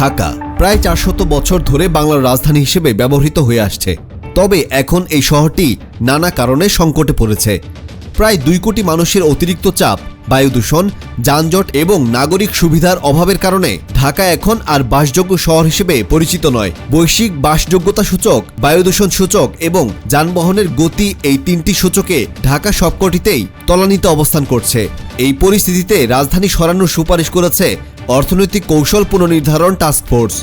ঢাকা। প্রায় চারশত বছর ধরে বাংলার রাজধানী হিসেবে ব্যবহৃত হয়ে আসছে। তবে এখন এই শহরটি নানা কারণে সংকটে পড়েছে। প্রায় দুই কোটি মানুষের অতিরিক্ত চাপ, বায়ু দূষণ, যানজট এবং নাগরিক সুবিধার অভাবের কারণে ঢাকা এখন আর বাসযোগ্য শহর হিসেবে পরিচিত নয়। বৈশ্বিক বাসযোগ্যতা সূচক, বায়ু দূষণ সূচক এবং যানবাহনের গতি এই তিনটি সূচকে ঢাকা সবকটিতেই তলানিতে অবস্থান করছে। এই পরিস্থিতিতে রাজধানী সরানোর সুপারিশ করেছে অর্থনৈতিক কৌশল পুনর্নির্ধারণ টাস্কফোর্স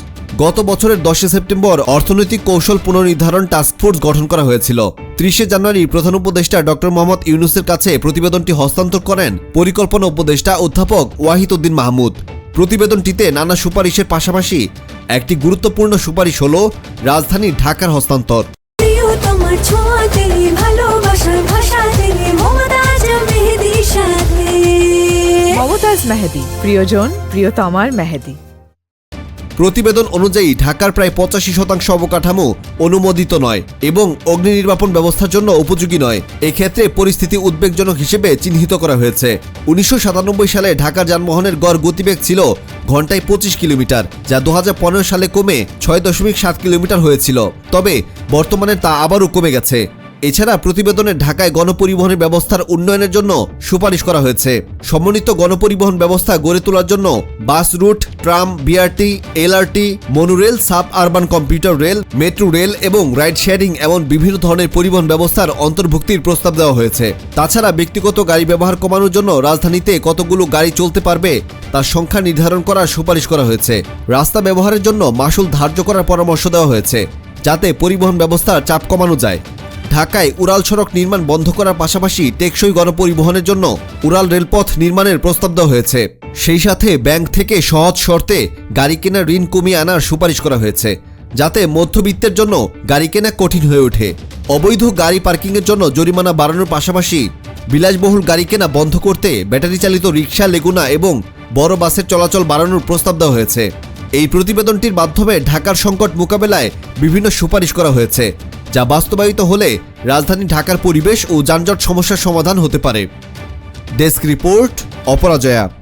গত বছরের দশই সেপ্টেম্বর অর্থনৈতিক কৌশল পুনর্নির্ধারণ টাস্কফোর্স গঠন করা হয়েছিল। ত্রিশে জানুয়ারি প্রধান উপদেষ্টা ডক্টর মোহাম্মদ ইউনুসের কাছে প্রতিবেদনটি হস্তান্তর করেন পরিকল্পনা উপদেষ্টা অধ্যাপক ওয়াহিদ উদ্দিন মাহমুদ। প্রতিবেদনটিতে নানা সুপারিশের পাশাপাশি একটি গুরুত্বপূর্ণ সুপারিশ হল রাজধানী ঢাকার হস্তান্তর। মমতাজ মেহেদি, প্রিয়জন প্রিয়তমার মেহেদি। প্রতিবেদন অনুযায়ী ঢাকার প্রায় পঁচাশি শতাংশ অবকাঠামো অনুমোদিত নয় এবং অগ্নি নির্বাপন ব্যবস্থার জন্য উপযোগী নয়। এক্ষেত্রে পরিস্থিতি উদ্বেগজনক হিসেবে চিহ্নিত করা হয়েছে। উনিশশো সাতানব্বই সালে ঢাকার যানবাহনের গড় গতিবেগ ছিল ঘন্টায় পঁচিশ কিলোমিটার, যা দু হাজার পনেরো সালে কমে ছয় দশমিক সাত কিলোমিটার হয়েছিল। তবে বর্তমানে তা আবারও কমে গেছে। এছাড়া প্রতিবেদনে ঢাকায় গণপরিবহনের ব্যবস্থার উন্নয়নের জন্য সুপারিশ করা হয়েছে। সমন্বিত গণপরিবহন ব্যবস্থা গড়ে তোলার জন্য bus route, tram, BRT, LRT monorail suburban commuter rail, metro rail এবং রাইড শেয়ারিং এমন বিভিন্ন ধরনের পরিবহন ব্যবস্থার অন্তর্ভুক্তির প্রস্তাব দেওয়া হয়েছে। তাছাড়া ব্যক্তিগত গাড়ি ব্যবহার কমানোর জন্য রাজধানীতে কতগুলো গাড়ি চলতে পারবে তার সংখ্যা নির্ধারণ করার সুপারিশ করা হয়েছে। রাস্তা ব্যবহারের জন্য মাসুল ধার্য করার পরামর্শ দেওয়া হয়েছে, যাতে পরিবহন ব্যবস্থার চাপ কমানো যায়। ঢাকায় উড়াল সড়ক নির্মাণ বন্ধ করার পাশাপাশি টেকসই গণপরিবহনের জন্য উড়াল রেলপথ নির্মাণের প্রস্তাব দেওয়া হয়েছে। সেই সাথে ব্যাংক থেকে সহজ শর্তে গাড়ি কেনার ঋণ কমিয়ে আনার সুপারিশ করা হয়েছে, যাতে মধ্যবিত্তের জন্য গাড়ি কেনা কঠিন হয়ে ওঠে। অবৈধ গাড়ি পার্কিংয়ের জন্য জরিমানা বাড়ানোর পাশাপাশি বিলাসবহুল গাড়ি কেনা বন্ধ করতে ব্যাটারি চালিত রিক্সা লেগুনা এবং বড় বাসের চলাচল বাড়ানোর প্রস্তাব দেওয়া হয়েছে। এই প্রতিবেদনটির মাধ্যমে ঢাকার সংকট মোকাবেলায় বিভিন্ন সুপারিশ করা হয়েছে। যা বাস্তবায়িত হলে রাজধানী ঢাকার পরিবেশ ও যানজট সমস্যার সমাধান হতে পারে। Desk report Aparajoya.